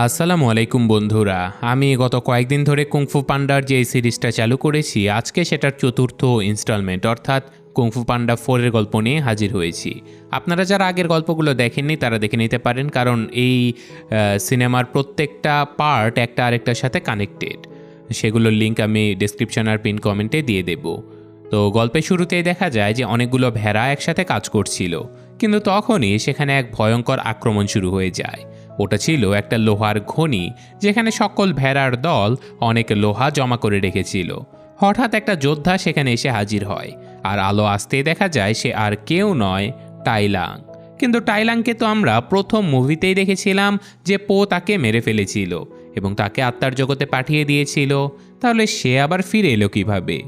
আসসালামু আলাইকুম বন্ধুরা, আমি গত কয়েকদিন ধরে কুংফু পান্ডার যে সিরিজটা চালু করেছি, আজকে সেটার চতুর্থ ইনস্টলমেন্ট অর্থাৎ কুংফু পান্ডা ফোরের গল্প নিয়ে হাজির হয়েছি। আপনারা যারা আগের গল্পগুলো দেখেননি, তারা দেখে নিতে পারেন, কারণ এই সিনেমার প্রত্যেকটা পার্ট একটা আরেকটার সাথে কানেক্টেড সেগুলোর লিঙ্ক আমি ডিসক্রিপশন আর পিন কমেন্টে দিয়ে দেব। তো গল্পের শুরুতেই দেখা যায় যে অনেকগুলো ভেড়া একসাথে কাজ করছিল, কিন্তু তখনই সেখানে এক ভয়ঙ্কর আক্রমণ শুরু হয়ে যায়। ওটা ছিল একটা লোহার খনি যেখানে সকল ভেড়ার দল অনেক লোহা জমা করে রেখেছিল। হঠাৎ একটা যোদ্ধা সেখানে এসে হাজির হয়। আর আলো আসতেই দেখা যায় সে আর কেউ নয়, টাইলাং। কিন্তু টাইলাংকে তো আমরা প্রথম মুভিতেই দেখেছিলাম যে পো তাকে মেরে ফেলেছিল এবং তাকে আত্মার জগতে পাঠিয়ে দিয়েছিল। তাহলে সে আবার ফিরে এলো কীভাবে?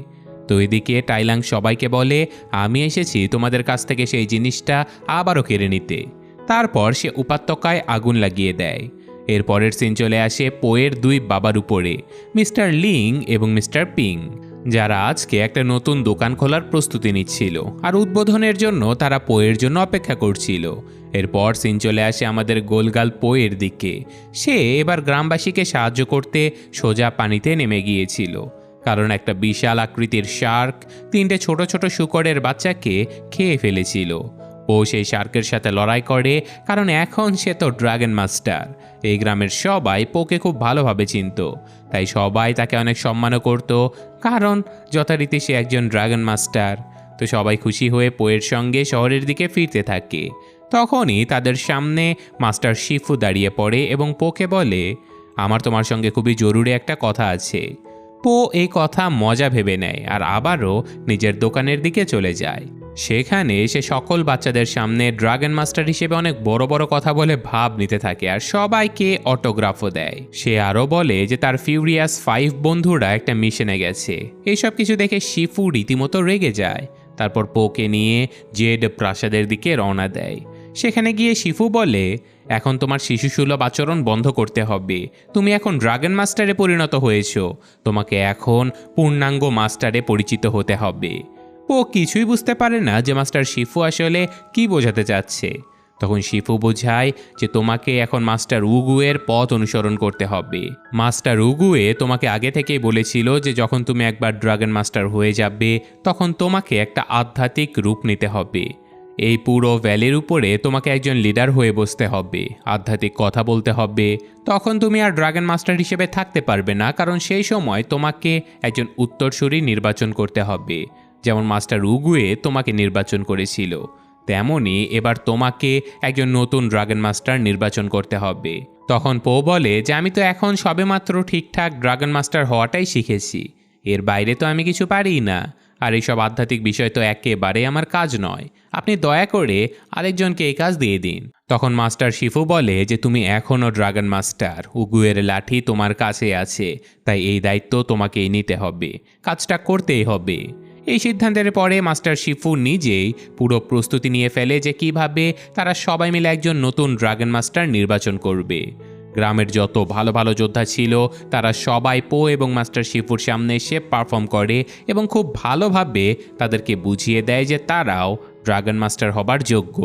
তো এদিকে টাইলাং সবাইকে বলে, আমি এসেছি তোমাদের কাছ থেকে সেই জিনিসটা আবারও কেড়ে নিতে। তারপর সে উপত্যকায় আগুন লাগিয়ে দেয়। এর পরের সিন চলে আসে পোয়ের দুই বাবার উপরে, মিস্টার লিং এবং মিস্টার পিং, যারা আজকে একটা নতুন দোকান খোলার প্রস্তুতি নিচ্ছিল আর উদ্বোধনের জন্য তারা পোয়ের জন্য অপেক্ষা করছিল। এরপর সিন চলে আসে আমাদের গোলগাল পোয়ের দিকে। সে এবার গ্রামবাসীকে সাহায্য করতে সোজা পানিতে নেমে গিয়েছিল। কারণ একটা বিশাল আকৃতির শার্ক তিনটে ছোট ছোট শুকরের বাচ্চাকে খেয়ে ফেলেছিল। ও সেই শার্কের সাথে লড়াই করে, কারণ এখন সে তো ড্রাগন মাস্টার এই গ্রামের সবাই পোকে খুব ভালোভাবে চিনত, তাই সবাই তাকে অনেক সম্মানও করত, কারণ যথারীতি সে একজন ড্রাগন মাস্টার তো সবাই খুশি হয়ে পোয়ের সঙ্গে শহরের দিকে ফিরতে থাকে। তখনই তাদের সামনে মাস্টার শিফু দাঁড়িয়ে পড়ে এবং পোকে বলে, আমার তোমার সঙ্গে খুবই জরুরি একটা কথা আছে। পো এই কথা মজা ভেবে নেয় আর আবারও নিজের দোকানের দিকে চলে যায়। সেখানে সে সকল বাচ্চাদের সামনে ড্রাগন মাস্টার হিসেবে অনেক বড় বড় কথা বলে ভাব নিতে থাকে আর সবাইকে অটোগ্রাফও দেয়। সে আরও বলে যে তার ফিউরিয়াস ফাইভ বন্ধুরা একটা মিশনে গেছে। এইসব কিছু দেখে শিফু রীতিমতো রেগে যায়। তারপর পোকে নিয়ে জেড প্রাসাদের দিকে রওনা দেয়। সেখানে গিয়ে শিফু বলে, এখন তোমার শিশু শিশুসুলভ আচরণ বন্ধ করতে হবে। তুমি এখন ড্রাগন মাস্টারে পরিণত হয়েছো। তোমাকে এখন পূর্ণাঙ্গ মাস্টারে পরিচিত হতে হবে। ও কিছুই বুঝতে পারে না যে মাস্টার শিফু আসলে কি বোঝাতে চাচ্ছে। তখন শিফু বোঝায় যে তোমাকে এখন মাস্টার উগুয়ের পথ অনুসরণ করতে হবে। মাস্টার উগুয়ে তোমাকে আগে থেকেই বলেছিল যে যখন তুমি একবার ড্রাগন মাস্টার হয়ে যাবে, তখন তোমাকে একটা আধ্যাত্মিক রূপ নিতে হবে। এই পুরো ভ্যালির উপরে তোমাকে একজন লিডার হয়ে বসতে হবে, আধ্যাত্মিক কথা বলতে হবে। তখন তুমি আর ড্রাগন মাস্টার হিসেবে থাকতে পারবে না, কারণ সেই সময় তোমাকে একজন উত্তরসূরি নির্বাচন করতে হবে। যেমন মাস্টার উগুয়ে তোমাকে নির্বাচন করেছিল তেমনই এবার তোমাকে একজন নতুন ড্রাগন মাস্টার নির্বাচন করতে হবে। তখন পো বলে যে, আমি তো এখন সবেমাত্র ঠিকঠাক ড্রাগন মাস্টার হওয়াটাই শিখেছি। এর বাইরে তো আমি কিছু পারিই না। আর এইসব আধ্যাত্মিক বিষয় তো একেবারে আমার কাজ নয়। আপনি দয়া করে আরেকজনকে এই কাজ দিয়ে দিন। তখন মাস্টার শিফু বলে যে, তুমি এখনও ড্রাগন মাস্টার। উগুয়ের লাঠি তোমার কাছে আছে, তাই এই দায়িত্ব তোমাকেই নিতে হবে। কাজটা করতেই হবে। এই সিদ্ধান্তের পরে মাস্টার শিফু নিজেই পুরো প্রস্তুতি নিয়ে ফেলে যে কীভাবে তারা সবাই মিলে একজন নতুন ড্রাগন মাস্টার নির্বাচন করবে। গ্রামের যত ভালো ভালো যোদ্ধা ছিল, তারা সবাই পো এবং মাস্টার শিফুর সামনে এসে পারফর্ম করে এবং খুব ভালোভাবে তাদেরকে বুঝিয়ে দেয় যে তারাও ড্রাগন মাস্টার হবার যোগ্য।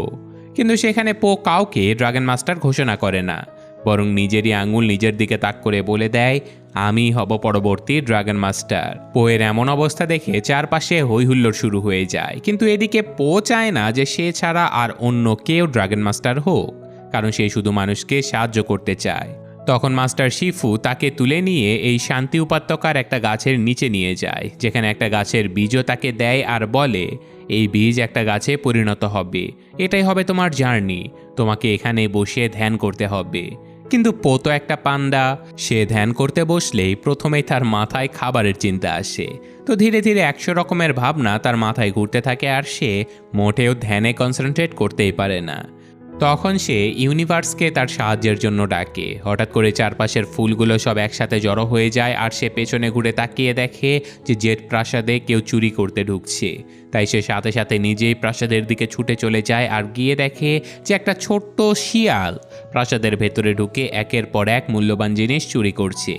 কিন্তু সেখানে পো কাউকে ড্রাগন মাস্টার ঘোষণা করে না, বরং নিজেরই আঙুল নিজের দিকে তাক করে বলে দেয় আমি হব পরবর্তী ড্রাগন মাস্টার। পোয়ের এমন অবস্থা দেখে চারপাশে হৈহুল্লোড় শুরু হয়ে যায়। কিন্তু এদিকে পো চায় না যে সে ছাড়া আর অন্য কেউ ড্রাগন মাস্টার হোক, কারণ সে শুধু মানুষকে সাহায্য করতে চায়। তখন মাস্টার শিফু তাকে তুলে নিয়ে এই শান্তি উপত্যকার একটা গাছের নিচে নিয়ে যায়, যেখানে একটা গাছের বীজও তাকে দেয় আর বলে, এই বীজ একটা গাছে পরিণত হবে। এটাই হবে তোমার জার্নি। তোমাকে এখানে বসে ধ্যান করতে হবে। কিন্তু পোতো একটা পান্ডা। সে ধ্যান করতে বসলেই প্রথমেই তার মাথায় খাবারের চিন্তা আসে। তো ধীরে ধীরে একশো রকমের ভাবনা তার মাথায় ঘুরতে থাকে আর সে মোটেও ধ্যানে কনসেন্ট্রেট করতেই পারে না। তখন সে ইউনিভার্সকে তার সাহায্যের জন্য ডাকে। হঠাৎ করে চারপাশের ফুলগুলো সব একসাথে জড়ো হয়ে যায় আর সে পেছনে ঘুরে তাকিয়ে দেখে যে জেট প্রাসাদে কেউ চুরি করতে ঢুকছে। তাই সে সাথে সাথে নিজেই প্রাসাদের দিকে ছুটে চলে যায় আর গিয়ে দেখে যে একটা ছোট্ট শিয়াল প্রাসাদের ভেতরে ঢুকে একের পর এক মূল্যবান জিনিস চুরি করছে।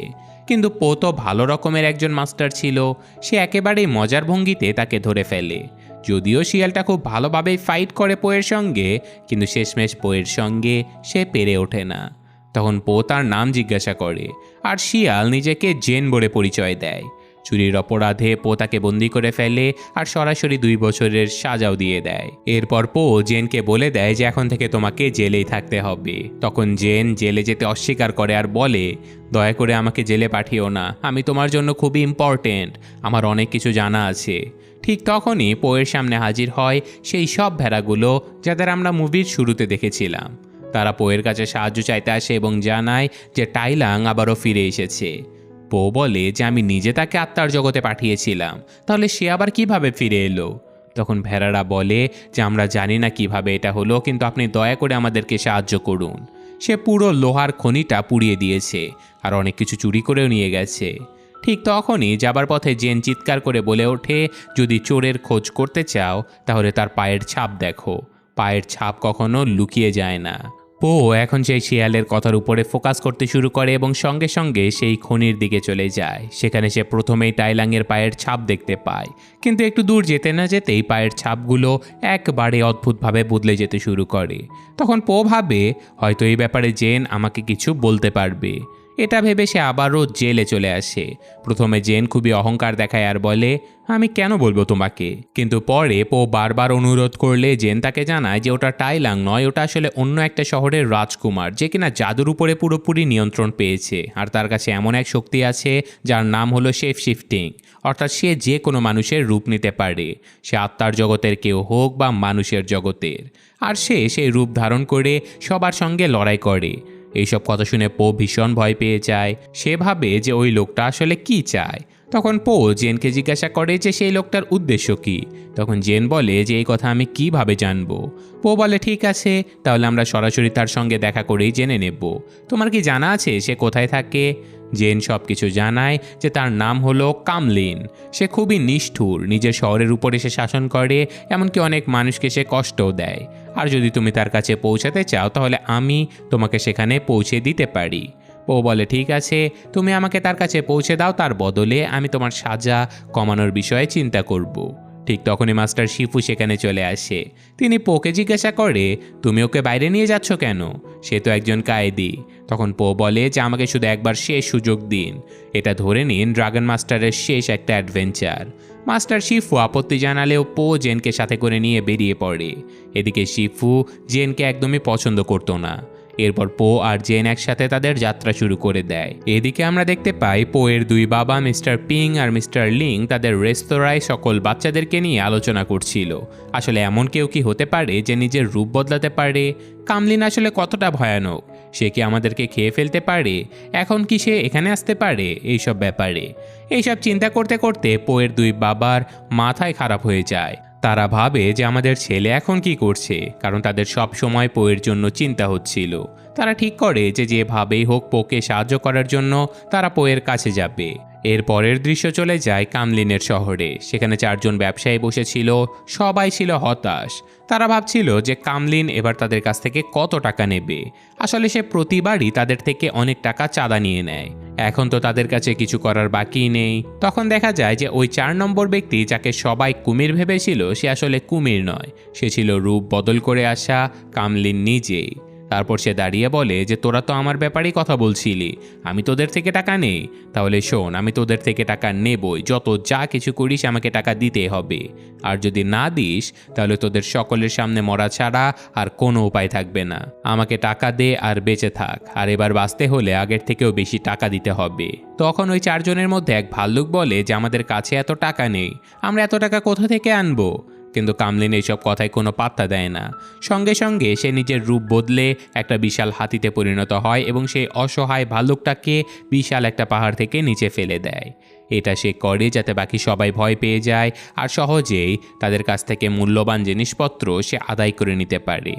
কিন্তু পোতো ভালো রকমের একজন মাস্টার ছিল। সে একেবারেই মজার ভঙ্গিতে তাকে ধরে ফেলে। যদিও শিয়ালটা খুব ভালোভাবেই ফাইট করে পোয়ের সঙ্গে, কিন্তু শেষমেশ পোয়ের সঙ্গে সে পেরে ওঠে না। তখন পো তার নাম জিজ্ঞাসা করে, আর শিয়াল নিজেকে জেন বলে পরিচয় দেয়। চুরির অপরাধে পো তাকে বন্দি করে ফেলে আর সরাসরি দুই বছরের সাজাও দিয়ে দেয়। এরপর পো জেনকে বলে দেয় যে এখন থেকে তোমাকে জেলেই থাকতে হবে। তখন জেন জেলে যেতে অস্বীকার করে আর বলে, দয়া করে আমাকে জেলে পাঠিও না। আমি তোমার জন্য খুবই ইম্পর্টেন্ট আমার অনেক কিছু জানা আছে। ঠিক তখনই পোয়ের সামনে হাজির হয় সেই সব ভেড়াগুলো যাদের আমরা মুভির শুরুতে দেখেছিলাম। তারা পোয়ের কাছে সাহায্য চাইতে আসে এবং জানায় যে টাইলাং আবারও ফিরে এসেছে। পো বলে যে আমি নিজে তাকে আত্মার জগতে পাঠিয়েছিলাম, তাহলে সে আবার কীভাবে ফিরে এলো? তখন ভেড়ারা বলে যে আমরা জানি না কীভাবে এটা হলো, কিন্তু আপনি দয়া করে আমাদেরকে সাহায্য করুন। সে পুরো লোহার খনিটা পুড়িয়ে দিয়েছে আর অনেক কিছু চুরি করেও নিয়ে গেছে। ঠিক তখনই যাবার পথে জেন চিৎকার করে বলে ওঠে, যদি চোরের খোঁজ করতে চাও, তাহলে তার পায়ের ছাপ দেখো। পায়ের ছাপ কখনো লুকিয়ে যায় না। পো এখন সেই শিয়ালের কথার উপরে ফোকাস করতে শুরু করে এবং সঙ্গে সঙ্গে সেই খনির দিকে চলে যায়। সেখানে সে প্রথমেই টাইলাংয়ের পায়ের ছাপ দেখতে পায়। কিন্তু একটু দূর যেতে না যেতেই পায়ের ছাপগুলো একবারে অদ্ভুতভাবে বদলে যেতে শুরু করে। তখন পো ভাবে, হয়তো এই ব্যাপারে জেন আমাকে কিছু বলতে পারবে। এটা ভেবে সে আবারও জেলে চলে আসে। প্রথমে জেন খুবই অহংকার দেখায় আর বলে, আমি কেন বলব তোমাকে? কিন্তু পরে পো বারবার অনুরোধ করলে জেন তাকে জানায় যে ওটা টাইলাং নয়, ওটা আসলে অন্য একটা শহরের রাজকুমার, যে কিনা জাদুর উপরে পুরোপুরি নিয়ন্ত্রণ পেয়েছে। আর তার কাছে এমন এক শক্তি আছে, যার নাম হলো শেফ শিফটিং, অর্থাৎ সে যে কোনো মানুষের রূপ নিতে পারে। সে আত্মার জগতের কেউ হোক বা মানুষের জগতের। আর সে সেই রূপ ধারণ করে সবার সঙ্গে লড়াই করে। এইসব কথা শুনে পো ভীষণ ভয় পেয়ে যায়। সে ভাবে যে ওই লোকটা আসলে কি চায়। তখন পো জেনকে জিজ্ঞাসা করে যে সেই লোকটার উদ্দেশ্য কি। তখন জেন বলে যে এই কথা আমি কীভাবে জানব। পো বলে, ঠিক আছে, তাহলে আমরা সরাসরি তার সঙ্গে দেখা করেই জেনে নেব। তোমার কি জানা আছে সে কোথায় থাকে? জেন সব কিছু জানায় যে তার নাম হলো কামলিন। সে খুবই নিষ্ঠুর, নিজের শহরের উপরে সে শাসন করে, এমনকি অনেক মানুষকে সে কষ্টও দেয়। আর যদি তুমি তার কাছে পৌঁছাতে চাও, তাহলে আমি তোমাকে সেখানে পৌঁছে দিতে পারি। ও বলে, ঠিক আছে, তুমি আমাকে তার কাছে পৌঁছে দাও, তার বদলে আমি তোমার সাজা কমানোর বিষয়ে চিন্তা করব। ঠিক তখনই মাস্টার শিফু সেখানে চলে আসে। তিনি পোকে জিজ্ঞাসা করে, তুমি ওকে বাইরে নিয়ে যাচ্ছ কেন? সে তো একজন কায়েদি। তখন পো বলে যে, আমাকে শুধু একবার শেষ সুযোগ দিন। এটা ধরে নিন ড্রাগন মাস্টারের শেষ একটা অ্যাডভেঞ্চার। মাস্টার শিফু আপত্তি জানালেও পো জেনকে সাথে করে নিয়ে বেরিয়ে পড়ে। এদিকে শিফু জেনকে একদমই পছন্দ করতো না। এরপর পো আর জেন একসাথে তাদের যাত্রা শুরু করে দেয়। এদিকে আমরা দেখতে পাই পো এর দুই বাবা মিস্টার পিং আর মিস্টার লিং তাদের রেস্তোরাঁয় সকল বাচ্চাদেরকে নিয়ে আলোচনা করছিল। আসলে এমন কেউ কি হতে পারে যে নিজের রূপ বদলাতে পারে? কামলিন আসলে কতটা ভয়ানক? সে কি আমাদেরকে খেয়ে ফেলতে পারে? এখন কি সে এখানে আসতে পারে? এইসব ব্যাপারে। এইসব চিন্তা করতে করতে পোয়ের দুই বাবার মাথায় খারাপ হয়ে যায়। তারা ভাবে যে আমাদের ছেলে এখন কি করছে, কারণ তাদের সব সময় পোয়ের জন্য চিন্তা হচ্ছিল। তারা ঠিক করে যে যেভাবেই হোক পোকে সাহায্য করার জন্য তারা পোয়ের কাছে যাবে। এর পরের দৃশ্য চলে যায় কামলিনের শহরে। সেখানে চারজন ব্যবসায়ী বসেছিল, সবাই ছিল হতাশ। তারা ভাবছিল যে কামলিন এবার তাদের কাছ থেকে কত টাকা নেবে। আসলে সে প্রতিবারই তাদের থেকে অনেক টাকা চাঁদা নিয়ে নেয়। এখন তো তাদের কাছে কিছু করার বাকি নেই। তখন দেখা যায় যে ওই চার নম্বর ব্যক্তি যাকে সবাই কুমির ভেবেছিল, সে আসলে কুমির নয়। সে ছিল রূপ বদল করে আসা কামলিন নিজেই। তারপর সে দাঁড়িয়ে বলে যে, তোরা তো আমার ব্যাপারেই কথা বলছিলি। আমি তোদের থেকে টাকা নেই। তাহলে শোন, আমি তোদের থেকে টাকা নেবই। যত যা কিছু করিস, আমাকে টাকা দিতে হবে। আর যদি না দিস, তাহলে তোদের সকলের সামনে মরা ছাড়া আর কোনো উপায় থাকবে না। আমাকে টাকা দে আর বেঁচে থাক। আর এবার বাঁচতে হলে আগের থেকেও বেশি টাকা দিতে হবে। তখন ওই চারজনের মধ্যে এক ভাল্লুক বলে যে, আমাদের কাছে এত টাকা নেই। আমরা এত টাকা কোথা থেকে আনব? কিন্তু কামলিন এইসব কথায় কোনো পাত্তা দেয় না। সঙ্গে সঙ্গে সে নিজের রূপ বদলে একটা বিশাল হাতিতে পরিণত হয় এবং সেই অসহায় ভাল্লুকটাকে বিশাল একটা পাহাড় থেকে নিচে ফেলে দেয়। এটা সে করে যাতে বাকি সবাই ভয় পেয়ে যায় আর সহজেই তাদের কাছ থেকে মূল্যবান জিনিসপত্র সে আদায় করে নিতে পারে।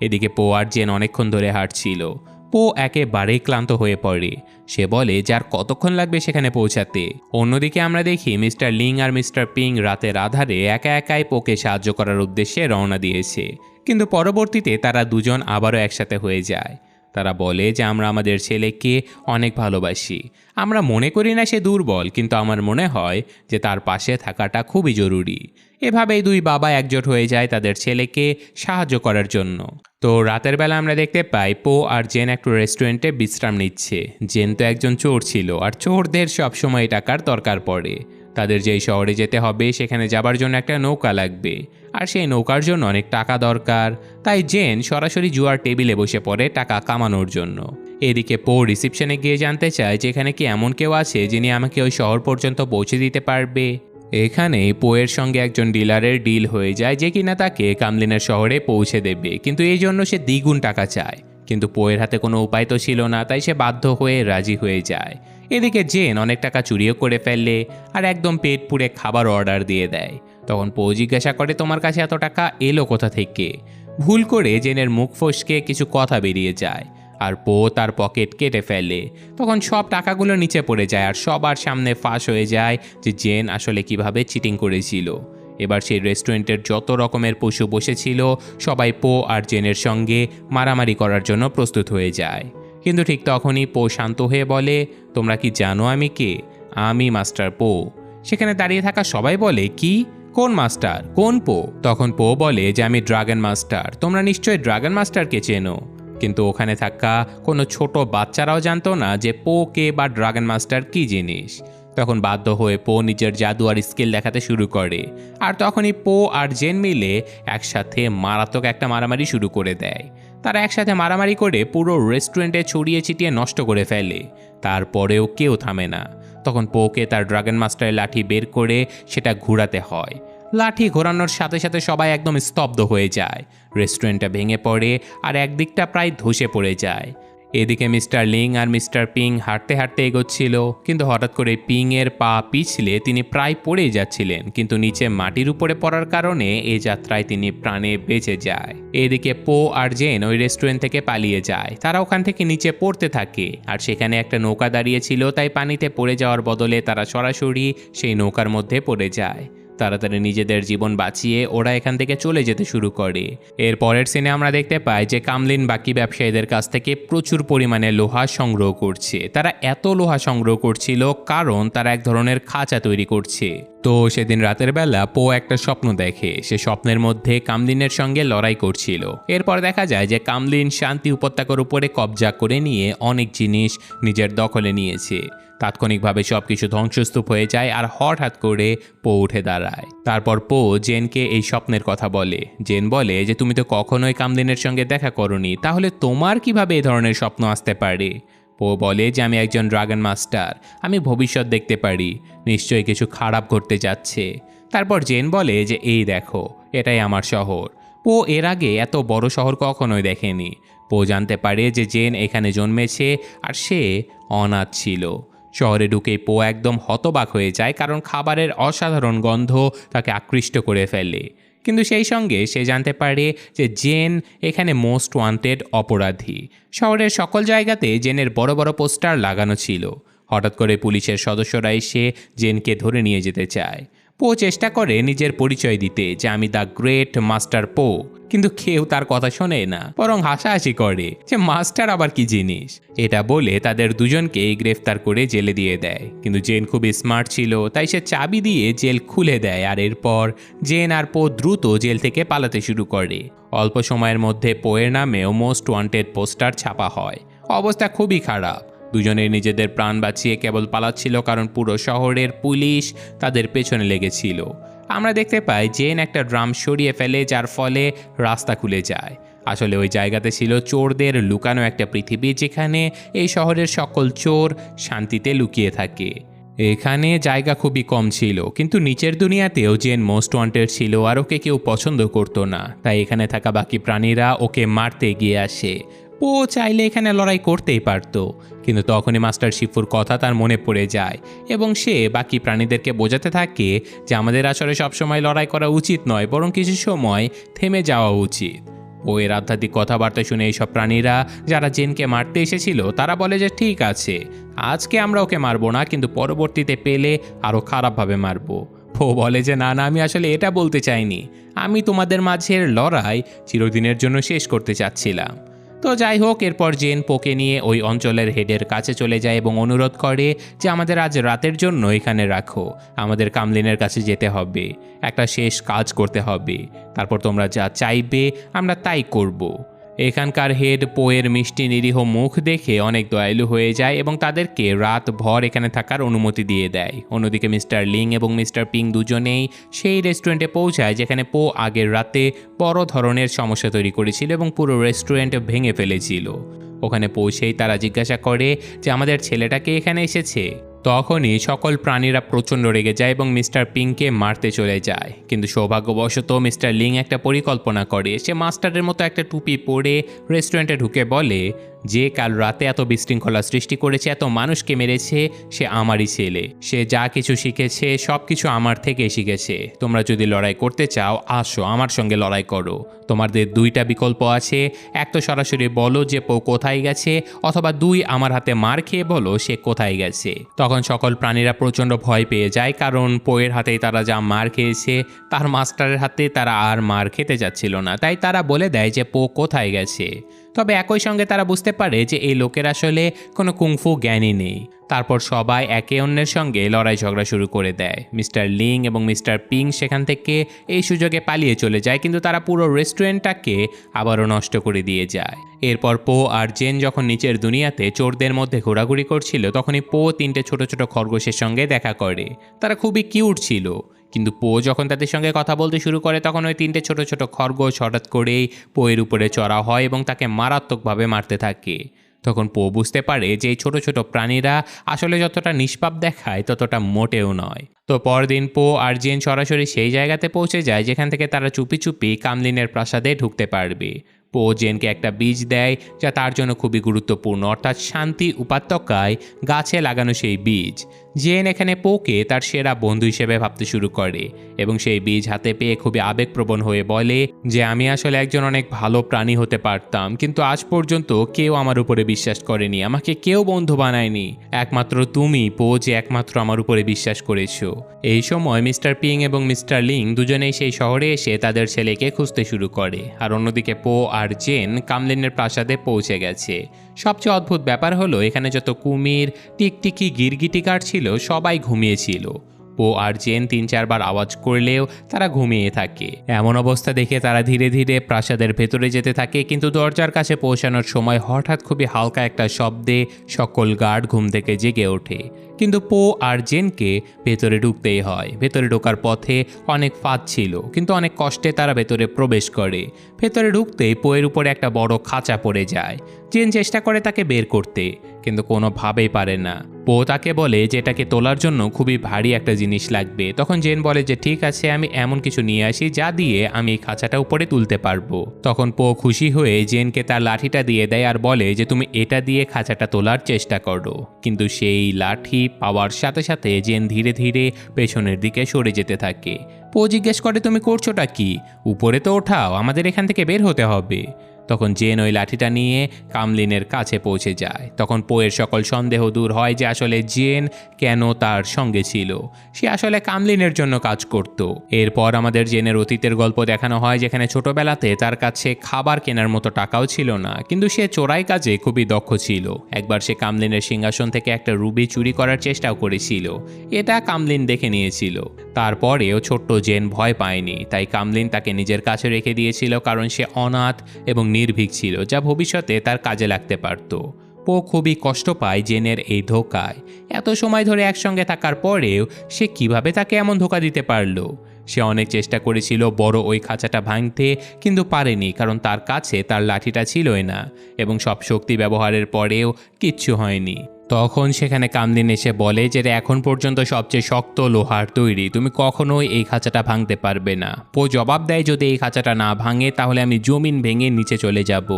এদিকে পোয়ার জেন অনেকক্ষণ ধরে হাঁটছিল। পো একেবারেই ক্লান্ত হয়ে পড়ে। সে বলে, যার কতক্ষণ লাগবে সেখানে পৌঁছাতে? অন্যদিকে আমরা দেখি, মিস্টার লিং আর মিস্টার পিং রাতের আধারে একা একাই পোকে সাহায্য করার উদ্দেশ্যে রওনা দিয়েছে। কিন্তু পরবর্তীতে তারা দুজন আবারও একসাথে হয়ে যায়। তারা বলে যে, আমরা আমাদের ছেলেকে অনেক ভালোবাসি। আমরা মনে করি না সে দুর্বল, কিন্তু আমার মনে হয় যে তার পাশে থাকাটা খুবই জরুরি। এভাবেই দুই বাবা একজোট হয়ে যায় তাদের ছেলেকে সাহায্য করার জন্য। তো রাতের বেলা আমরা দেখতে পাই পো আর জেন একটু রেস্টুরেন্টে বিশ্রাম নিচ্ছে। জেন তো একজন চোর ছিল, আর চোরদের সবসময় টাকার দরকার পড়ে। তাদের যেই শহরে যেতে হবে, সেখানে যাবার জন্য একটা নৌকা লাগবে। আর সেই নৌকার জন্য অনেক টাকা দরকার। তাই জেন সরাসরি জুয়ার টেবিলে বসে পড়ে টাকা কামানোর জন্য। এদিকে পো রিসিপশনে গিয়ে জানতে চায় যে এখানে কি এমন কেউ আছে যিনি আমাকে ওই শহর পর্যন্ত পৌঁছে দিতে পারবে? এখানে পোয়ের সঙ্গে একজন ডিলারের ডিল হয়ে যায়, যে কিনা তাকে কামলিনের শহরে পৌঁছে দেবে। কিন্তু এই জন্য সে দ্বিগুণ টাকা চায়। কিন্তু পোয়ের হাতে কোনো উপায় তো ছিল না, তাই সে বাধ্য হয়ে রাজি হয়ে যায়। এদিকে জেন অনেক টাকা চুরিও করে ফেললে আর একদম পেট পুড়ে খাবার অর্ডার দিয়ে দেয়। তখন পো জিজ্ঞাসা করে, তোমার কাছে এত টাকা এলো কোথা থেকে? ভুল করে জেনের মুখ ফসকে কিছু কথা বেরিয়ে যায় আর পো তার পকেট কেটে ফেলে। তখন সব টাকাগুলো নিচে পড়ে যায় আর সবার সামনে ফাঁস হয়ে যায় যে জেন আসলে কীভাবে চিটিং করেছিল। এবার সেই রেস্টুরেন্টের যত রকমের পশু বসেছিল, সবাই পো আর জেনের সঙ্গে মারামারি করার জন্য প্রস্তুত হয়ে যায়। কিন্তু ঠিক তখনই পো শান্ত হয়ে বলে, তোমরা কি জানো আমি কে? আমি মাস্টার পো। সেখানে দাঁড়িয়ে থাকা সবাই বলে, কি? কোন মাস্টার? কোন পো? তখন পো বলে যে, আমি ড্রাগন মাস্টার। তোমরা নিশ্চয়ই ড্রাগন মাস্টারকে চেনো। কিন্তু ওখানে থাকা কোনো ছোট বাচ্চারাও জানতো না যে পো কে বা ড্রাগন মাস্টার কি জিনিস? তখন বাধ্য হয়ে পো নিজের জাদু আর স্কিল দেখাতে শুরু করে। আর তখনই পো আর জেন মিলে একসাথে মারাত্মক একটা মারামারি শুরু করে দেয়। তারা একসাথে মারামারি করে পুরো রেস্টুরেন্টে ছড়িয়ে ছিটিয়ে নষ্ট করে ফেলে। তারপরেও কেউ থামে না। তখন পোকে তার ড্রাগন মাস্টারের লাঠি বের করে সেটা ঘোরাতে হয়। লাঠি ঘোরানোর সাথে সাথে সবাই একদম স্তব্ধ হয়ে যায়। রেস্টুরেন্টটা ভেঙে পড়ে আর একদিকটা প্রায় ধসে পড়ে যায়। এদিকে মিস্টার লিং আর মিস্টার পিং হাঁটতে হাঁটতে এগোচ্ছিল, কিন্তু হঠাৎ করে পিং এর পা পিছলে তিনি প্রায় পড়েই যাচ্ছিলেন, কিন্তু নিচে মাটির উপরে পড়ার কারণে এই যাত্রায় তিনি প্রাণে বেঁচে যায়। এদিকে পো আর জেন ওই রেস্টুরেন্ট থেকে পালিয়ে যায়, তারা ওখান থেকে নিচে পড়তে থাকে, আর সেখানে একটা নৌকা দাঁড়িয়েছিল তাই পানিতে পড়ে যাওয়ার বদলে তারা সরাসরি সেই নৌকার মধ্যে পড়ে যায়। তাড়াতাড়ি নিজেদের জীবন বাঁচিয়ে ওরা এখান থেকে চলে যেতে শুরু করে। এর পরের সিনে আমরা দেখতে পাই যে কামলিন বাকি ব্যবসায়ীদের কাছ থেকে প্রচুর পরিমাণে লোহা সংগ্রহ করছে। তারা এত লোহা সংগ্রহ করছিল কারণ তারা এক ধরনের খাঁচা তৈরি করছে। তো সেদিন রাতের বেলা পো একটা স্বপ্ন দেখে। সে স্বপ্নের মধ্যে কামলিনের সঙ্গে লড়াই করছিল। এরপর দেখা যায় যে কামলিন শান্তি উপত্যকার উপরে কবজা করে নিয়ে অনেক জিনিস নিজের দখলে নিয়েছে। তাৎক্ষণিকভাবে সব কিছু ধ্বংসস্তূপ হয়ে যায় আর হঠাৎ করে পো উঠে দাঁড়ায়। তারপর পো জেনকে এই স্বপ্নের কথা বলে। জেন বলে যে, তুমি তো কখনোই কামদিনের সঙ্গে দেখা করনি। তাহলে তোমার কীভাবে এই ধরনের স্বপ্ন আসতে পারে? পো বলে যে, আমি একজন ড্রাগন মাস্টার। আমি ভবিষ্যৎ দেখতে পারি। নিশ্চয়ই কিছু খারাপ ঘটতে যাচ্ছে। তারপর জেন বলে যে, এই দেখো, এটাই আমার শহর। পো এর আগে এত বড় শহর কখনোই দেখেনি। পো জানতে পারে যে, জেন এখানে জন্মেছে আর সে অনাথ ছিল। শহরে ঢুকে পো একদম হতবাক হয়ে যায় কারণ খাবারের অসাধারণ গন্ধ তাকে আকৃষ্ট করে ফেলে। কিন্তু সেই সঙ্গে সে জানতে পারে যে জেন এখানে মোস্ট ওয়ান্টেড অপরাধী। শহরের সকল জায়গাতে জেনের বড় বড় পোস্টার লাগানো ছিল। হঠাৎ করে পুলিশের সদস্যরা এসে জেনকে ধরে নিয়ে যেতে চায়। পো চেষ্টা করে নিজের পরিচয় দিতে যে আমি দ্য গ্রেট মাস্টার পো। কিন্তু কেউ তার কথা শোনে না, বরং হাসাহাসি করে যে মাস্টার আবার কি জিনিস। এটা বলে তাদের দুজনকেই গ্রেফতার করে জেলে দিয়ে দেয়। কিন্তু জেন খুবই স্মার্ট ছিল, তাই সে চাবি দিয়ে জেল খুলে দেয় আর এরপর জেন আর পো দ্রুত জেল থেকে পালাতে শুরু করে। অল্প সময়ের মধ্যে পোয়ের নামেও মোস্ট ওয়ান্টেড পোস্টার ছাপা হয়। অবস্থা খুবই খারাপ। দুজনে নিজেদের প্রাণ বাঁচিয়ে কেবল পালাচ্ছিল কারণ পুরো শহরের পুলিশ তাদের পেছনে লেগেছিল। আমরা দেখতে পাই জেন একটা ড্রাম সরিয়ে ফেলে, যার ফলে রাস্তা খুলে যায়। আসলে ওই জায়গাতে ছিল চোরদের লুকানো একটা পৃথিবী, যেখানে এই শহরের সকল চোর শান্তিতে লুকিয়ে থাকে। এখানে জায়গা খুবই কম ছিল, কিন্তু নিচের দুনিয়াতেও জেন মোস্ট ওয়ান্টেড ছিল আর ওকে কেউ পছন্দ করতো না। তাই এখানে থাকা বাকি প্রাণীরা ওকে মারতে এগিয়ে আসে। পো চাইলে এখানে লড়াই করতেই পারতো। কিন্তু তখনই মাস্টার শিফুর কথা তার মনে পড়ে যায় এবং সে বাকি প্রাণীদেরকে বোঝাতে থাকে যে আমাদের আসলে সবসময় লড়াই করা উচিত নয়, বরং কিছু সময় থেমে যাওয়া উচিত। ও এর আধ্যাত্মিক কথাবার্তা শুনে এইসব প্রাণীরা যারা জেনকে মারতে এসেছিল, তারা বলে যে ঠিক আছে, আজকে আমরা ওকে মারবো না, কিন্তু পরবর্তীতে পেলে আরও খারাপভাবে মারবো। ও বলে যে, না না, আমি আসলে এটা বলতে চাইনি। আমি তোমাদের মাঝের লড়াই চিরদিনের জন্য শেষ করতে চাচ্ছিলাম। তো যাই হোক, এরপর জেন পোকে নিয়ে ওই অঞ্চলের হেডের কাছে চলে যায় এবং অনুরোধ করে যে আমাদের আজ রাতের জন্য এখানে রাখো, আমাদের কামলিনের কাছে যেতে হবে, একটা শেষ কাজ করতে হবে, তারপর তোমরা যা চাইবে আমরা তাই করব। এখানকার হেড পোয়ের মিষ্টি নিরীহ মুখ দেখে অনেক দয়ালু হয়ে যায় এবং তাদেরকে রাত ভর এখানে থাকার অনুমতি দিয়ে দেয়। অন্যদিকে মিস্টার লিং এবং মিস্টার পিং দুজনেই সেই রেস্টুরেন্টে পৌঁছায় যেখানে পো আগের রাতে বড় ধরনের সমস্যা তৈরি করেছিল এবং পুরো রেস্টুরেন্ট ভেঙে ফেলেছিল। ওখানে পৌঁছেই তারা জিজ্ঞাসা করে যে, আমাদের ছেলেটাকে এখানে এসেছে? তখনই সকল প্রাণীরা প্রচণ্ড রেগে যায় এবং মিস্টার পিংকে মারতে চলে যায়। কিন্তু সৌভাগ্যবশত মিস্টার লিং একটা পরিকল্পনা করে। সে মাস্টারের মতো একটা টুপি পরে রেস্টুরেন্টে ঢুকে বলে যে কাল রাতে এত বিশৃঙ্খলা সৃষ্টি করেছে, এত মানুষকে মেরেছে, সে আমারই ছেলে। সে যা কিছু শিখেছে, সব কিছু আমার থেকে শিখেছে। তোমরা যদি লড়াই করতে চাও, আসো, আমার সঙ্গে লড়াই করো। তোমাদের দুইটা বিকল্প আছে। এক তো সরাসরি বলো যে পো কোথায় গেছে, অথবা দুই, আমার হাতে মার খেয়ে বলো সে কোথায় গেছে। তখন সকল প্রাণীরা প্রচণ্ড ভয় পেয়ে যায়, কারণ পোয়ের হাতেই তারা যা মার খেয়েছে, তার মাস্টারের হাতে তারা আর মার খেতে যাচ্ছিল না। তাই তারা বলে দেয় যে পো কোথায় গেছে। তবে একই সঙ্গে তারা বুঝতে পারে যে এই লোকের আসলে কোনো কুংফু জ্ঞানই নেই। তারপর সবাই একে অন্যের সঙ্গে লড়াই ঝগড়া শুরু করে দেয়। মিস্টার লিং এবং মিস্টার পিং সেখান থেকে এই সুযোগে পালিয়ে চলে যায়, কিন্তু তারা পুরো রেস্টুরেন্টটাকে আবারও নষ্ট করে দিয়ে যায়। এরপর পো আর জেন যখন নিচের দুনিয়াতে চোরদের মধ্যে ঘোরাঘুরি করছিল, তখনই পো তিনটে ছোট ছোট খরগোশের সঙ্গে দেখা করে। তারা খুবই কিউট ছিল। কিন্তু পো যখন তাদের সঙ্গে কথা বলতে শুরু করে, তখন ওই তিনটে ছোট ছোট খরগোশ হঠাৎ করেই পোয়ের উপরে চড়া হয় এবং তাকে মারাত্মকভাবে মারতে থাকে। তখন পো বুঝতে পারে যে এই ছোট ছোট প্রাণীরা আসলে যতটা নিষ্পাপ দেখায়, ততটা মোটেও নয়। তো পরদিন পো আর জেন সরাসরি সেই জায়গাতে পৌঁছে যায়, যেখান থেকে তারা চুপি চুপি কামলিনের প্রাসাদে ঢুকতে পারবে। পো জেনকে একটা বীজ দেয়, যা তার জন্য খুবই গুরুত্বপূর্ণ, অর্থাৎ শান্তি উপাত্যকায় গাছে লাগানো সেই বীজ। জেন এখানে পোকে তার সেরা বন্ধু হিসেবে ভাবতে শুরু করে এবং সেই বীজ হাতে পেয়ে খুবই আবেগপ্রবণ হয়ে বলে যে, আমি আসলে একজন অনেক ভালো প্রাণী হতে পারতাম, কিন্তু আজ পর্যন্ত কেউ আমার উপরে বিশ্বাস করেনি, আমাকে কেউ বন্ধু বানায়নি। একমাত্র তুমি, পো, যে একমাত্র আমার উপরে বিশ্বাস করেছ। এই সময় মিস্টার পিং এবং মিস্টার লিং দুজনেই সেই শহরে এসে তাদের ছেলেকে খুঁজতে শুরু করে। আর অন্যদিকে পো আর জেন কামলিনের প্রাসাদে পৌঁছে গেছে। সবচেয়ে অদ্ভুত ব্যাপার হলো, এখানে যত কুমির, টিকটিকি, গিরগিটি ছিল, সবাই ঘুমিয়েছিল। ও আর জেন তিন চারবার আওয়াজ করলেও তারা ঘুমিয়ে থাকে। এমন অবস্থা দেখে তারা ধীরে ধীরে প্রাসাদের ভেতরে যেতে থাকে, কিন্তু দরজার কাছে পৌঁছানোর সময় হঠাৎ খুবই হালকা একটা শব্দে সকল গার্ড ঘুম থেকে জেগে ওঠে। কিন্তু পো আর জেনকে ভেতরে ঢুকতেই হয়। ভেতরে ঢোকার পথে অনেক ফাঁদ ছিল, কিন্তু অনেক কষ্টে তারা ভেতরে প্রবেশ করে। ভেতরে ঢুকতেই পোয়ের উপরে একটা বড় খাঁচা পড়ে যায়। জেন চেষ্টা করে তাকে বের করতে, কিন্তু কোনোভাবেই পারে না। পো তাকে বলে যে এটাকে তোলার জন্য খুবই ভারী একটা জিনিস লাগবে। তখন জেন বলে যে, ঠিক আছে, আমি এমন কিছু নিয়ে আসি যা দিয়ে আমি এই খাঁচাটা উপরে তুলতে পারব। তখন পো খুশি হয়ে জেনকে তার লাঠিটা দিয়ে দেয় আর বলে যে, তুমি এটা দিয়ে খাঁচাটা তোলার চেষ্টা করো। কিন্তু সেই লাঠি পাওয়ার সাথে সাথে জেন ধীরে ধীরে পেছনের দিকে সরে যেতে থাকে। পো জিজ্ঞেস করে, তুমি করছোটা কি? উপরে তো ওঠাও, আমাদের এখান থেকে বের হতে হবে। তখন জেন ওই লাঠিটা নিয়ে কামলিনের কাছে পৌঁছে যায়। তখন পোয়ের সকল সন্দেহ দূর হয় যে আসলে জেন কেন তার সঙ্গে ছিল। সে আসলে কামলিনের জন্য কাজ করত। এরপর আমাদের জেনের অতীতের গল্প দেখানো হয় যেখানে ছোটবেলাতে তার কাছে খাবার কেনার মতো টাকাও ছিল না, কিন্তু সে চোরাই কাজে খুবই দক্ষ ছিল। একবার সে কামলিনের সিংহাসন থেকে একটা রুবি চুরি করার চেষ্টাও করেছিল। এটা কামলিন দেখে নিয়েছিল। তারপরেও ছোট্ট জেন ভয় পায়নি, তাই কামলিন তাকে নিজের কাছে রেখে দিয়েছিল কারণ সে অনাথ এবং নির্ভীক ছিল, যা ভবিষ্যতে তার কাজে লাগতে পারত। পো খুবই কষ্ট পায় জেনের এই ধোকায়। এত সময় ধরে একসঙ্গে থাকার পরেও সে কীভাবে তাকে এমন ধোকা দিতে পারল? সে অনেক চেষ্টা করেছিল বড় ওই খাঁচাটা ভাঙতে, কিন্তু পারেনি, কারণ তার কাছে তার লাঠিটা ছিলই না, এবং সব শক্তি ব্যবহারের পরেও কিচ্ছু হয়নি। তখন সেখানে কামদিন এসে বলে যে এখন পর্যন্ত সবচেয়ে শক্ত লোহার তৈরি। তুমি কখনোই এই খাঁচাটা ভাঙতে পারবে না। পো জবাব দেয়, যদি এই খাঁচাটা না ভাঙে, তাহলে আমি জমিন ভেঙে নিচে চলে যাব।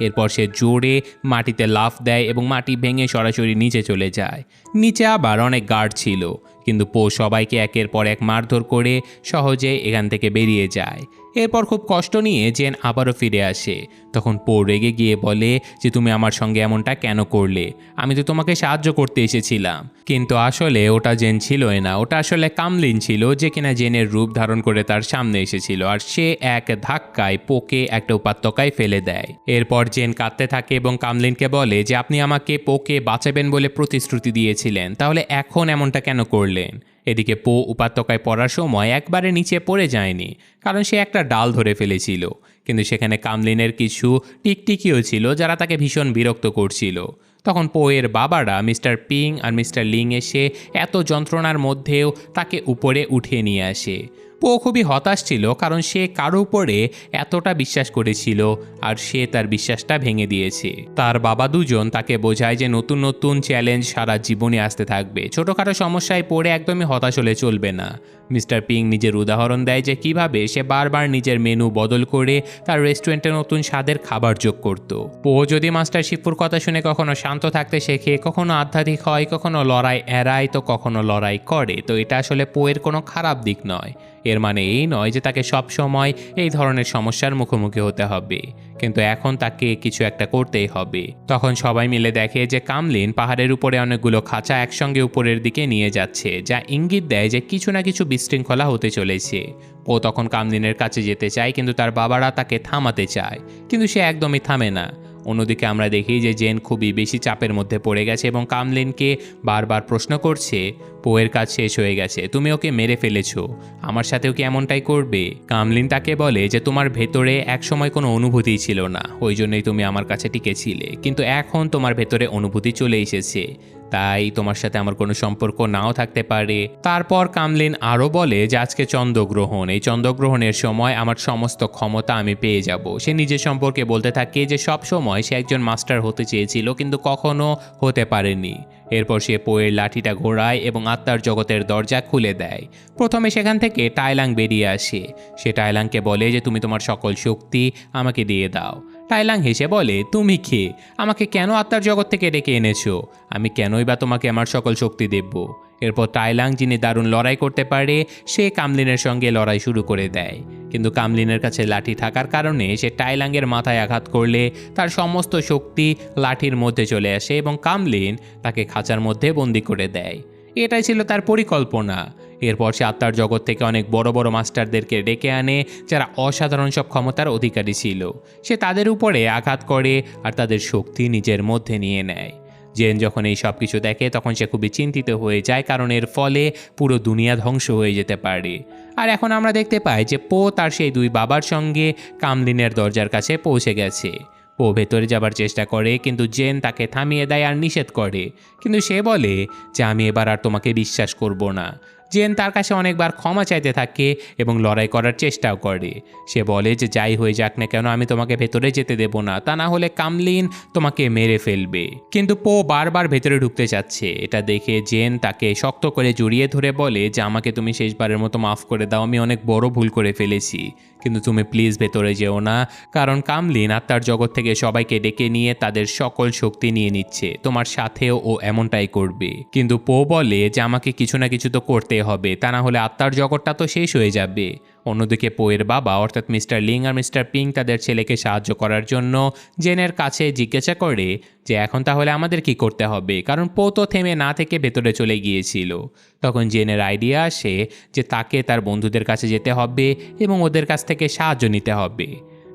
এরপর সে জোরে মাটিতে লাফ দেয় এবং মাটি ভেঙে সরাসরি নিচে চলে যায়। নিচে আবার অনেক গার্ড ছিল, কিন্তু পো সবাইকে একের পর এক মারধর করে সহজে এখান থেকে বেরিয়ে যায়। এরপর খুব কষ্ট নিয়ে জেন আবারও ফিরে আসে। তখন পো রেগে গিয়ে বলে যে, তুমি আমার সঙ্গে এমনটা কেন করলে? আমি তো তোমাকে সাহায্য করতে এসেছিলাম। কিন্তু আসলে ওটা জেন ছিলই না। ওটা আসলে কামলিন ছিল, যে কিনা জেনের রূপ ধারণ করে তার সামনে এসেছিল। আর সে এক ধাক্কায় পোকে একটা উপত্যকায় ফেলে দেয়। এরপর জেন কাঁদতে থাকে এবং কামলিনকে বলে যে, আপনি আমাকে পোকে বাঁচাবেন বলে প্রতিশ্রুতি দিয়েছিলেন। তাহলে এখন এমনটা কেন করলেন? এদিকে পো উপত্যকায় পড়ার সময় একবারে নিচে পড়ে যায়নি, কারণ সে একটা ডাল ধরে ফেলেছিল। কিন্তু সেখানে কামলিনের কিছু টিকটিকিও ছিল যারা তাকে ভীষণ বিরক্ত করছিল। তখন পোয়ের বাবারা মিস্টার পিং আর মিস্টার লিং এসে এত যন্ত্রণার মধ্যেও তাকে উপরে উঠিয়ে নিয়ে আসে। পো খুবই হতাশ ছিল কারণ সে কারও উপরে এতটা বিশ্বাস করেছিল আর সে তার বিশ্বাসটা ভেঙে দিয়েছে। তার বাবা দুজন তাকে বোঝায় যে নতুন নতুন চ্যালেঞ্জ সারা জীবনে আসতে থাকবে। ছোটোখাটো সমস্যায় পড়ে একদমই হতাশ হলে চলবে না। মিস্টার পিং নিজের উদাহরণ দেয় যে কীভাবে সে বারবার নিজের মেনু বদল করে তার রেস্টুরেন্টে নতুন স্বাদের খাবার যোগ করত। পো যদি মাস্টার শিবপুর কথা শুনে কখনো শান্ত থাকতে শেখে, কখনো আধ্যাত্মিক হয়, কখনো লড়াই এড়ায়, তো কখনো লড়াই করে। তো এটা আসলে পোয়ের কোনো খারাপ দিক নয়। এর মানে এই নয় যে তাকে সব সময় এই ধরনের সমস্যার মুখোমুখি হতে হবে। কিন্তু এখন তাকে কিছু একটা করতেই হবে। তখন সবাই মিলে দেখে যে কামলিন পাহাড়ের উপরে অনেকগুলো খাঁচা একসঙ্গে উপরের দিকে নিয়ে যাচ্ছে, যা ইঙ্গিত দেয় যে কিছু না কিছু বিশৃঙ্খলা হতে চলেছে। ও তখন কামলিনের কাছে যেতে চায়, কিন্তু তার বাবারা তাকে থামাতে চায়, কিন্তু সে একদমই থামে না। অন্যদিকে আমরা দেখি যে জেন খুবই বেশি চাপের মধ্যে পড়ে গেছে এবং কামলিনকে বারবার প্রশ্ন করছে, পোয়ের কাজ শেষ হয়ে গেছে, তুমি ওকে মেরে ফেলেছো, আমার সাথেও কি এমনটাই করবে? কামলিন তাকে বলে যে, তোমার ভেতরে একসময় কোনো অনুভূতি ছিল না, ওই জন্যই তুমি আমার কাছে টিকেছিলে, কিন্তু এখন তোমার ভেতরে অনুভূতি চলে এসেছে। তাই তোমার সাথে আমার কোনো সম্পর্ক নাও থাকতে পারে। তারপর কামলিন আরও বলে যে, আজকে চন্দ্রগ্রহণ। এই চন্দ্রগ্রহণের সময় আমার সমস্ত ক্ষমতা আমি পেয়ে যাব। সে নিজের সম্পর্কে বলতে থাকে যে, সব সময় সে একজন মাস্টার হতে চেয়েছিল, কিন্তু কখনো হতে পারেনি। এরপর সে পোয়ের লাঠিটা ঘোরায় এবং আত্মার জগতের দরজা খুলে দেয়। প্রথমে সেখান থেকে টাইলাং বেরিয়ে আসে। সে টাইলাংকে বলে যে, তুমি তোমার সকল শক্তি আমাকে দিয়ে দাও। টাইলাং হেসে বলে, তুমি কে? আমাকে কেন আত্মার জগৎ থেকে ডেকে এনেছো? আমি কেনই বা তোমাকে আমার সকল শক্তি দেব? এরপর টাইলাং যিনি দারুণ লড়াই করতে পারে, সে কামলিনের সঙ্গে লড়াই শুরু করে দেয়। কিন্তু কামলিনের কাছে লাঠি থাকার কারণে সে টাইলাংয়ের মাথায় আঘাত করলে তার সমস্ত শক্তি লাঠির মধ্যে চলে আসে এবং কামলিন তাকে খাঁচার মধ্যে বন্দি করে দেয়। এটাই ছিল তার পরিকল্পনা। এরপর সে আত্মার জগৎ থেকে অনেক বড় বড় মাস্টারদেরকে ডেকে আনে, যারা অসাধারণ সব ক্ষমতার অধিকারী ছিল। সে তাদের উপরে আঘাত করে আর তাদের শক্তি নিজের মধ্যে নিয়ে নেয়। জেন যখন এই সব কিছু দেখে, তখন সে খুবই চিন্তিত হয়ে যায়, কারণ এর ফলে পুরো দুনিয়া ধ্বংস হয়ে যেতে পারে। আর এখন আমরা দেখতে পাই যে পো তার সেই দুই বাবার সঙ্গে কামলিনের দরজার কাছে পৌঁছে গেছে। পো ভেতরে যাবার চেষ্টা করে, কিন্তু জেন তাকে থামিয়ে দেয় আর নিষেধ করে। কিন্তু সে বলে যে, আমি এবার আর তোমাকে বিশ্বাস করব না। জেন তার কাছে অনেকবার ক্ষমা চাইতে থাকে এবং লড়াই করার চেষ্টাও করে। সে বলে যে, যাই হয়ে যাক না কেন, আমি তোমাকে ভেতরে যেতে দেব না। তা না হলে কামলিন তোমাকে মেরে ফেলবে। কিন্তু পো বারবার ভেতরে ঢুকতে চাচ্ছে এটা দেখে জেন তাকে শক্ত করে জড়িয়ে ধরে বলে যে, আমাকে তুমি শেষবারের মতো মাফ করে দাও, আমি অনেক বড় ভুল করে ফেলেছি। কিন্তু তুমি প্লিজ ভেতরে যেও না, কারণ কামলিন আত্মার জগৎ থেকে সবাইকে ডেকে নিয়ে তাদের সকল শক্তি নিয়ে নিচ্ছে। তোমার সাথেও ও এমনটাই করবে। কিন্তু পো বলে যে, আমাকে কিছু না কিছু তো করতে হবে। তা না হলে আত্মার জগৎটা তো শেষ হয়ে যাবে। অন্যদিকে পোয়ের বাবা, অর্থাৎ মিস্টার লিং আর মিস্টার পিং তাদের ছেলেকে সাহায্য করার জন্য জেনের কাছে জিজ্ঞাসা করে যে, এখন তাহলে আমাদের কি করতে হবে? কারণ পো তো থেমে না থেকে ভেতরে চলে গিয়েছিল। তখন জেনের আইডিয়া আসে যে, তাকে তার বন্ধুদের কাছে যেতে হবে এবং ওদের কাছ থেকে সাহায্য নিতে হবে।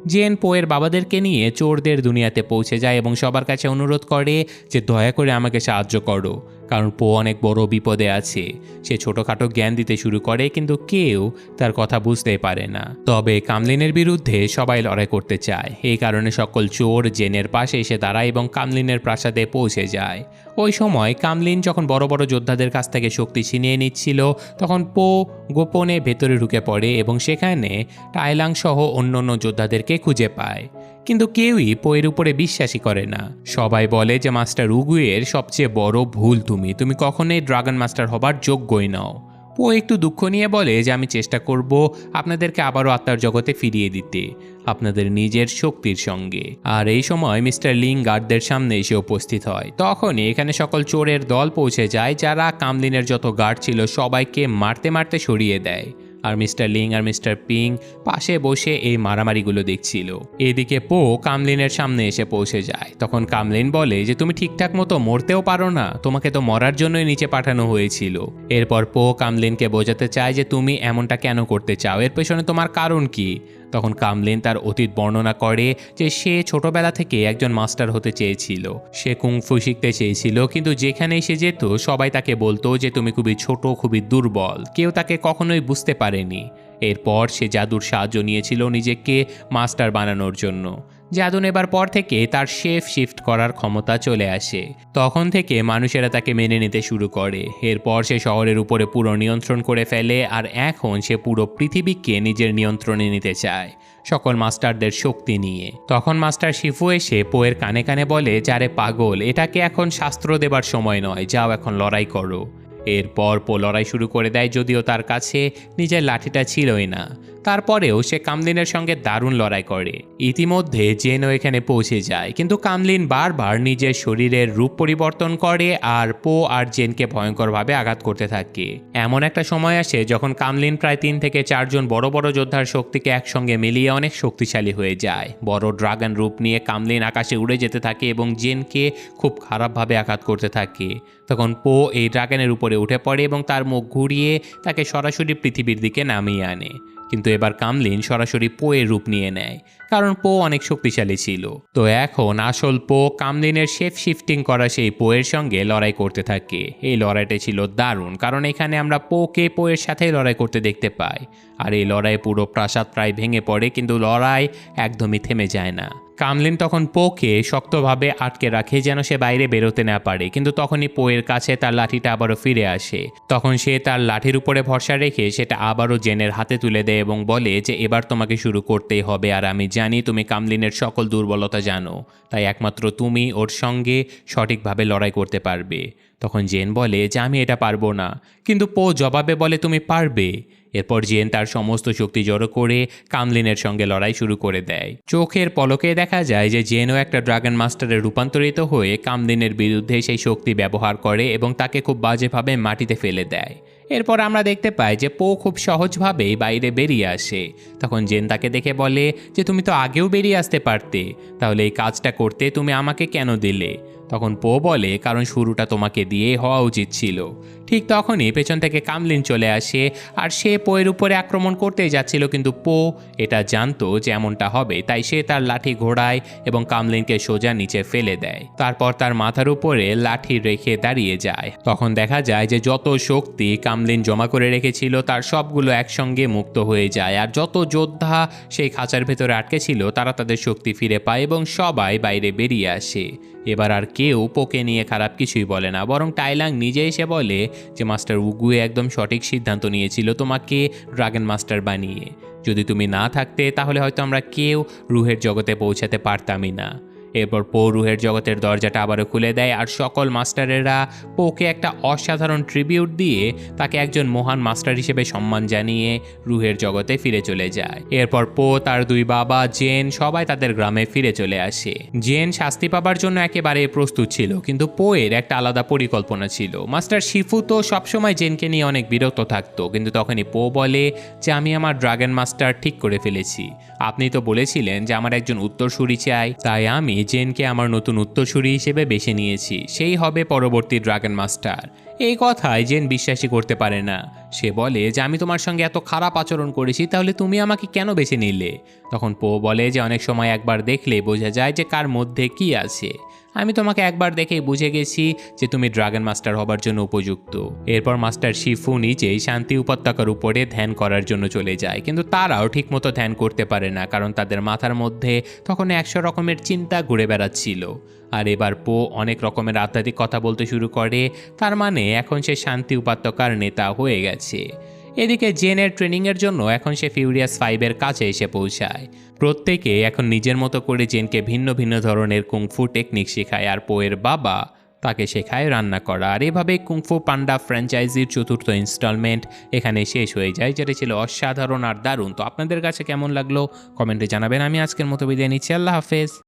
জেন পোয়ের বাবাদেরকে নিয়ে চোরদের দুনিয়াতে পৌঁছে যায় এবং সবার কাছে অনুরোধ করে যে, দয়া করে আমাকে সাহায্য করো। কারণ পো অনেক বড় বিপদে আছে। সে ছোটোখাটো জ্ঞান দিতে শুরু করে, কিন্তু কেউ তার কথা বুঝতে পারে না। তবে কামলিনের বিরুদ্ধে সবাই লড়াই করতে চায়। এই কারণে সকল চোর, জেনের পাশে এসে দাঁড়ায় এবং কামলিনের প্রাসাদে পৌঁছে যায়। ওই সময় কামলিন যখন বড় বড় যোদ্ধাদের কাছ থেকে শক্তি ছিনিয়ে নিচ্ছিল, তখন পো গোপনে ভেতরে ঢুকে পড়ে এবং সেখানে টাইলাং সহ অন্য অন্য যোদ্ধাদেরকে খুঁজে পায়। কিন্তু কেউই পোয়ের উপরে বিশ্বাসই করে না। সবাই বলে যে মাস্টার উগুয়ের সবচেয়ে বড় ভুল তুমি। তুমি কখনোই ড্রাগন মাস্টার হবার যোগ্যই নও। পো একটু দুঃখ নিয়ে বলে যে আমি চেষ্টা করব আপনাদেরকে আবারও আত্মার জগতে ফিরিয়ে দিতে, আপনাদের নিজের শক্তির সঙ্গে। আর এই সময় মিস্টার লিং গার্ডদের সামনে এসে উপস্থিত হয়। তখনই এখানে সকল চোরের দল পৌঁছে যায়, যারা কামলিনের যত গার্ড ছিল সবাইকে মারতে মারতে সরিয়ে দেয়। আর মিস্টার লিং আর মিস্টার পিং পাশে বসে এই মারামারিগুলো দেখছিল। এদিকে পো কামলিনের সামনে এসে পৌঁছে যায়। তখন কামলিন বলে যে, তুমি ঠিকঠাক মতো মরতেও পারো না। তোমাকে তো মরার জন্যই নিচে পাঠানো হয়েছিল। এরপর পো কামলিনকে বোঝাতে চায় যে, তুমি এমনটা কেন করতে চাও? এর পেছনে তোমার কারণ কি? তখন কামলেন তার অতীত বর্ণনা করে যে সে ছোটবেলা থেকে একজন মাস্টার হতে চেয়েছিল। সে কুংফু শিখতে চেয়েছিল, কিন্তু যেখানেই সে যেত, সবাই তাকে বলতো যে তুমি খুবই ছোট, খুবই দুর্বল। কেউ তাকে কখনোই বুঝতে পারেনি। এরপর সে জাদুর সাহায্য নিয়েছিল নিজেকে মাস্টার বানানোর জন্য। জাদু নেবার পর থেকে তার শেফ শিফট করার ক্ষমতা চলে আসে। তখন থেকে মানুষেরা তাকে মেনে নিতে শুরু করে। এরপর সে শহরের উপরে পুরো নিয়ন্ত্রণ করে ফেলে আর এখন সে পুরো পৃথিবীকে নিজের নিয়ন্ত্রণে নিতে চায়, সকল মাস্টারদের শক্তি নিয়ে। তখন মাস্টার শিফু এসে পোয়ের কানে কানে বলে, যারে পাগল, এটাকে এখন শাস্ত্র দেবার সময় নয়, যাও এখন লড়াই করো। এরপর পো লড়াই শুরু করে দেয়, যদিও তার কাছে নিজের লাঠিটা ছিলই না। তারপরেও সে কামলিনের সঙ্গে দারুণ লড়াই করে। ইতিমধ্যে জেনও এখানে পৌঁছে যায়, কিন্তু কামলিন বারবার নিজের শরীরের রূপ পরিবর্তন করে আর পো আর জেনকে ভয়ঙ্করভাবে আঘাত করতে থাকে। এমন একটা সময় আসে যখন কামলিন প্রায় তিন থেকে চারজন বড় বড় যোদ্ধার শক্তিকে একসঙ্গে মিলিয়ে অনেক শক্তিশালী হয়ে যায়। বড় ড্রাগন রূপ নিয়ে কামলিন আকাশে উড়ে যেতে থাকে এবং জেনকে খুব খারাপভাবে আঘাত করতে থাকে। তখন পো এই ড্রাগনের উপরে উঠে পড়ে এবং তার মুখ ঘুরিয়ে তাকে সরাসরি পৃথিবীর দিকে নামিয়ে আনে। কিন্তু এবার কামলিন সরাসরি পোয়ের রূপ নিয়ে নেয়, কারণ পো অনেক শক্তিশালী ছিল। তো এখন আসল পো কামলিনের শেফ শিফটিং করা সেই পোয়ের সঙ্গে লড়াই করতে থাকে। এই লড়াইটা ছিল দারুণ, কারণ এখানে আমরা পোকে পোয়ের সাথে লড়াই করতে দেখতে পাই। আর এই লড়াই পুরো প্রাসাদ প্রায় ভেঙে পড়ে, কিন্তু লড়াই একদমই থেমে যায় না। কামলিন তখন পোকে শক্তভাবে আটকে রাখে যেন সে বাইরে বেরোতে না পারে। কিন্তু তখনই পোয়ের কাছে তার লাঠিটা আবারও ফিরে আসে। তখন সে তার লাঠির উপরে ভরসা রেখে সেটা আবারও জেনের হাতে তুলে দেয় এবং বলে যে, এবার তোমাকে শুরু করতেই হবে আর আমি জানি তুমি কামলিনের সকল দুর্বলতা জানো। তাই একমাত্র তুমি ওর সঙ্গে সঠিকভাবে লড়াই করতে পারবে। তখন জেন বলে যে, আমি এটা পারব না। কিন্তু পো জবাবে বলে, তুমি পারবে। এরপর জেন তার সমস্ত শক্তি জড়ো করে কামলিনের সঙ্গে লড়াই শুরু করে দেয়। চোখের পলকে দেখা যায় যে জেনও একটা ড্রাগন মাস্টারে রূপান্তরিত হয়ে কামলিনের বিরুদ্ধে সেই শক্তি ব্যবহার করে এবং তাকে খুব বাজেভাবে মাটিতে ফেলে দেয়। এরপর আমরা দেখতে পাই যে পো খুব সহজভাবেই বাইরে বেরিয়ে আসে। তখন জেন তাকে দেখে বলে যে, তুমি তো আগেও বেরিয়ে আসতে পারতে। তাহলে এই কাজটা করতে তুমি আমাকে কেন দিলে? তখন পো বলে, কারণ শুরুটা তোমাকে দিয়ে হওয়া উচিত ছিল। ঠিক তখনই পেছন থেকে কামলিন চলে আসে, আর সে পোয়ের উপরে আক্রমণ করতেই যাচ্ছিল, কিন্তু পো এটা জানতো যে এমনটা হবে, তাই সে তার লাঠি ঘোড়ায় এবং কামলিনকে সোজা নিচে ফেলে দেয়। তারপর তার মাথার উপরে লাঠি রেখে দাঁড়িয়ে যায়। তখন দেখা যায় যে যত শক্তি কামলিন জমা করে রেখেছিল, তার সবগুলো একসঙ্গে মুক্ত হয়ে যায়, আর যত যোদ্ধা সেই খাঁচার ভেতরে আটকে ছিল, তারা তাদের শক্তি ফিরে পায় এবং সবাই বাইরে বেরিয়ে আসে। এবার আর কেউ পোকে নিয়ে খারাপ কিছুই বলে না। বরং টাইলাং নিজে এসে বলে যে, মাস্টার উগুয়ে একদম সঠিক সিদ্ধান্ত নিয়েছিল তোমাকে ড্রাগন মাস্টার বানিয়ে। যদি তুমি না থাকতে, তাহলে হয়তো আমরা কেউ রুহের জগতে পৌঁছাতে পারতামই না। এরপর পো রুহের জগতের দরজাটা আবারও খুলে দেয় আর সকল মাস্টারেরা পোকে একটা অসাধারণ ট্রিবিউট দিয়ে তাকে একজন মহান মাস্টার হিসেবে সম্মান জানিয়ে রুহের জগতে ফিরে চলে যায়। এরপর পো তার দুই বাবা, জেন, সবাই তাদের গ্রামে ফিরে চলে আসে। জেন শাস্তি পাবার জন্য একেবারে প্রস্তুত ছিল, কিন্তু পোয়ের একটা আলাদা পরিকল্পনা ছিল। মাস্টার শিফু তো সবসময় জেনকে নিয়ে অনেক বিরক্ত থাকতো, কিন্তু তখনই পো বলে, যে আমি আমার ড্রাগন মাস্টার ঠিক করে ফেলেছি। আপনি তো বলেছিলেন যে আমার একজন উত্তরসূরি চাই, তাই আমি জেনকে আমার নতুন উত্তরসূরি হিসেবে বেছে নিয়েছি। সেই হবে পরবর্তী ড্রাগন মাস্টার। এই কথায় জেন বিশ্বাসই করতে পারে না। সে বলে যে, আমি তোমার সঙ্গে এত খারাপ আচরণ করেছি, তাহলে তুমি আমাকে কেন বেছে নিলে? তখন পো বলে যে, অনেক সময় একবার দেখলে বোঝা যায় যে, কার মধ্যে কি আছে। আমি তোমাকে একবার দেখেই বুঝে গেছি যে তুমি ড্রাগন মাস্টার হবার জন্য উপযুক্ত। এরপর মাস্টার শিফু নিজেই শান্তি উপত্যকার উপরে ধ্যান করার জন্য চলে যায়। কিন্তু তারাও ঠিকমতো ধ্যান করতে পারে না, কারণ তাদের মাথার মধ্যে তখন একশো রকমের চিন্তা ঘুরে বেড়াচ্ছিল। আর এবার পো অনেক রকমের আধ্যাত্মিক কথা বলতে শুরু করে, তার মানে এখন সে শান্তি উপত্যকার নেতা হয়ে গেছে। এদিকে জেনের ট্রেনিংয়ের জন্য এখন সে ফিউরিয়াস ফাইভের কাছে এসে পৌঁছায়। প্রত্যেকে এখন নিজের মতো করে জেনকে ভিন্ন ভিন্ন ধরনের কুংফু টেকনিক শেখায় আর পোয়ের বাবা তাকে শেখায় রান্না করা। আর এভাবে কুংফু পান্ডা ফ্র্যাঞ্চাইজির চতুর্থ ইনস্টলমেন্ট এখানে শেষ হয়ে যায়, যেটা ছিল অসাধারণ আর দারুণ। তো আপনাদের কাছে কেমন লাগল? কমেন্টে জানাবেন। আমি আজকের মতো বিদায় নিচ্ছি। আল্লাহ হাফেজ।